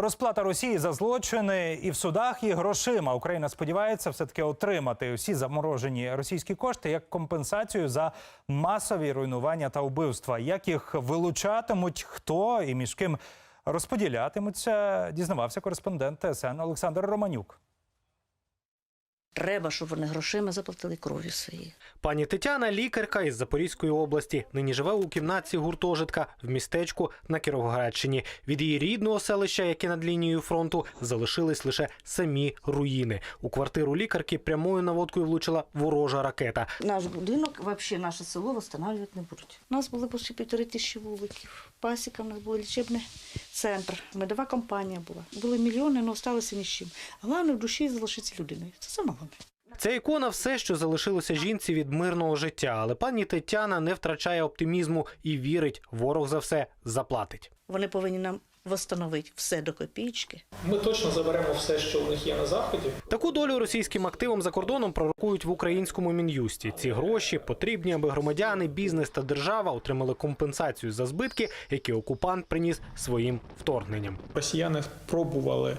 Розплата Росії за злочини і в судах, і грошима. Україна сподівається все таки отримати усі заморожені російські кошти як компенсацію за масові руйнування та вбивства. Як їх вилучатимуть, хто і між ким розподілятимуться, дізнавався кореспондент ТСН Олександр Романюк. Треба, щоб вони грошима заплатили кров'ю своєю. Пані Тетяна лікарка із Запорізької області. Нині живе у кімнатці гуртожитка в містечку на Кіровоградщині. Від її рідного селища, яке над лінією фронту, залишились лише самі руїни. У квартиру лікарки прямою наводкою влучила ворожа ракета. Наш будинок, взагалі наше село встановлювати не будуть. У нас були почти півтори тисячі вуликів. Пасіка, у нас був лічебний центр, медова компанія була. Були мільйони, але залишилися ні з чим. Головне в душі залишиться людиною. Це саме головне. Ця ікона все, що залишилося жінці від мирного життя. Але пані Тетяна не втрачає оптимізму і вірить, ворог за все заплатить. Вони повинні нам встановити все до копійки. Ми точно заберемо все, що у них є на заході. Таку долю російським активам за кордоном пророкують в українському мін'юсті. Ці гроші потрібні, аби громадяни, бізнес та держава отримали компенсацію за збитки, які окупант приніс своїм вторгненням. Росіяни пробували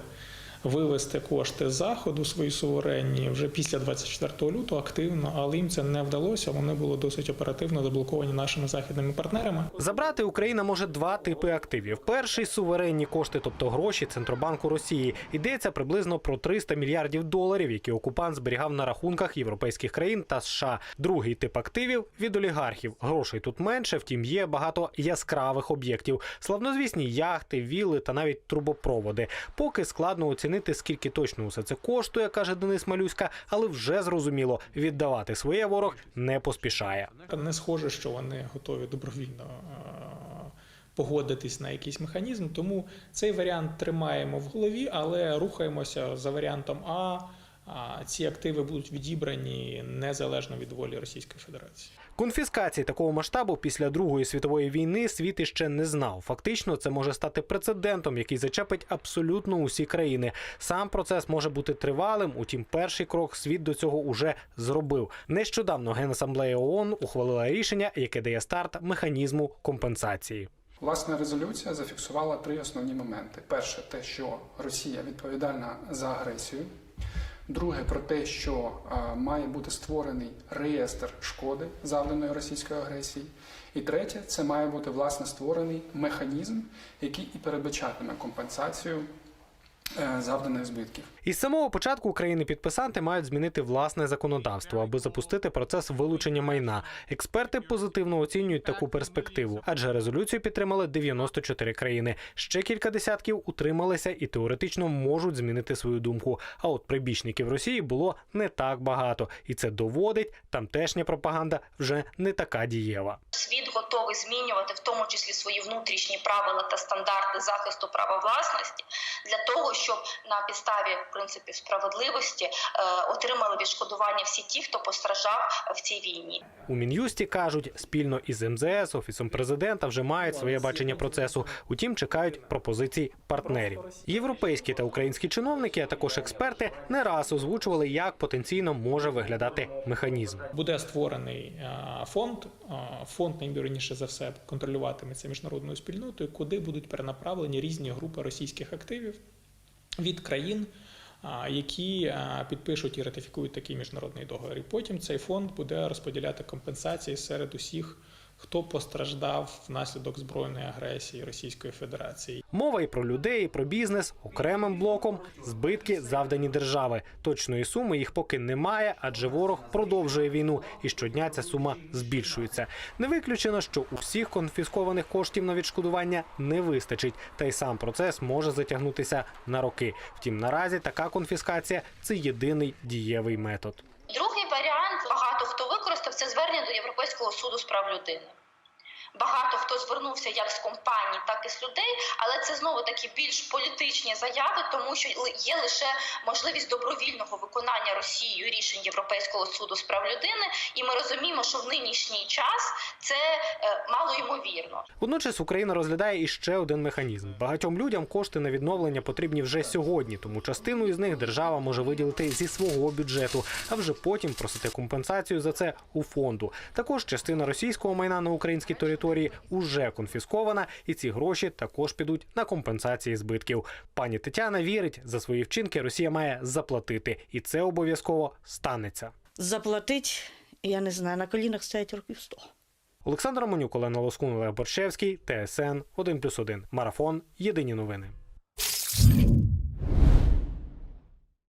вивести кошти з заходу свої суверенні вже після 24 лютого активно, але їм це не вдалося. Вони були досить оперативно заблоковані нашими західними партнерами. Забрати Україна може два типи активів: перший суверенні кошти, тобто гроші Центробанку Росії. Йдеться приблизно про 300 мільярдів доларів, які окупант зберігав на рахунках європейських країн та США. Другий тип активів від олігархів. Грошей тут менше, втім є багато яскравих об'єктів: славнозвісні яхти, вілли та навіть трубопроводи. Поки складно оцінити, скільки точно усе це коштує, каже Денис Малюська, але вже зрозуміло, віддавати своє ворог не поспішає. Не схоже, що вони готові добровільно е, погодитись на якийсь механізм. Тому цей варіант тримаємо в голові, але рухаємося за варіантом А. А ці активи будуть відібрані незалежно від волі Російської Федерації. Конфіскації такого масштабу після Другої світової війни світ іще не знав. Фактично, це може стати прецедентом, який зачепить абсолютно усі країни. Сам процес може бути тривалим. Утім, перший крок світ до цього уже зробив. Нещодавно Генасамблея ООН ухвалила рішення, яке дає старт механізму компенсації. Власне, резолюція зафіксувала три основні моменти: перше, те, що Росія відповідальна за агресію. Друге, про те, що е, має бути створений реєстр шкоди, завданої російської агресії. І третє, це має бути власне створений механізм, який і передбачатиме компенсацію завданих збитків. Із самого початку України-підписанти мають змінити власне законодавство, аби запустити процес вилучення майна. Експерти позитивно оцінюють таку перспективу, адже резолюцію підтримали 94 країни. Ще кілька десятків утрималися і теоретично можуть змінити свою думку. А от прибічників Росії було не так багато, і це доводить, тамтешня пропаганда вже не така дієва. Світ готовий змінювати в тому числі свої внутрішні правила та стандарти захисту права власності для того, щоб на підставі принципів справедливості е, отримали відшкодування всі ті, хто постраждав в цій війні. У мін'юсті кажуть, спільно із МЗС, офісом президента вже мають своє бачення процесу. Утім, чекають пропозицій партнерів. Європейські та українські чиновники, а також експерти, не раз озвучували, як потенційно може виглядати механізм. Буде створений е, фонд. Е, Фонд найбільше за все контролюватиметься міжнародною спільнотою, куди будуть перенаправлені різні групи російських активів від країн, які підпишуть і ратифікують такий міжнародний договір. І потім цей фонд буде розподіляти компенсації серед усіх, хто постраждав внаслідок збройної агресії Російської Федерації. Мова і про людей, і про бізнес окремим блоком збитки завдані держави. Точної суми їх поки немає, адже ворог продовжує війну, і щодня ця сума збільшується. Не виключено, що усіх конфіскованих коштів на відшкодування не вистачить, та й сам процес може затягнутися на роки. Втім, наразі така конфіскація це єдиний дієвий метод. Це звернення до Європейського суду з прав людини. Багато хто звернувся як з компаній, так і з людей, але це знову такі більш політичні заяви, тому що є лише можливість добровільного виконання Росією рішень Європейського суду з прав людини, і ми розуміємо, що в нинішній час це е, мало ймовірно. Водночас Україна розглядає іще один механізм. Багатьом людям кошти на відновлення потрібні вже сьогодні, тому частину із них держава може виділити зі свого бюджету, а вже потім просити компенсацію за це у фонду. Також частина російського майна на українській території території уже конфіскована, і ці гроші також підуть на компенсації збитків. Пані Тетяна вірить, за свої вчинки Росія має заплатити, і це обов'язково станеться. Заплатить, я не знаю, на колінах стоять років 100. Олександр Манюк, Олена Лоскун, Олег Боршевський, ТСН 1+,1. Марафон. Єдині новини.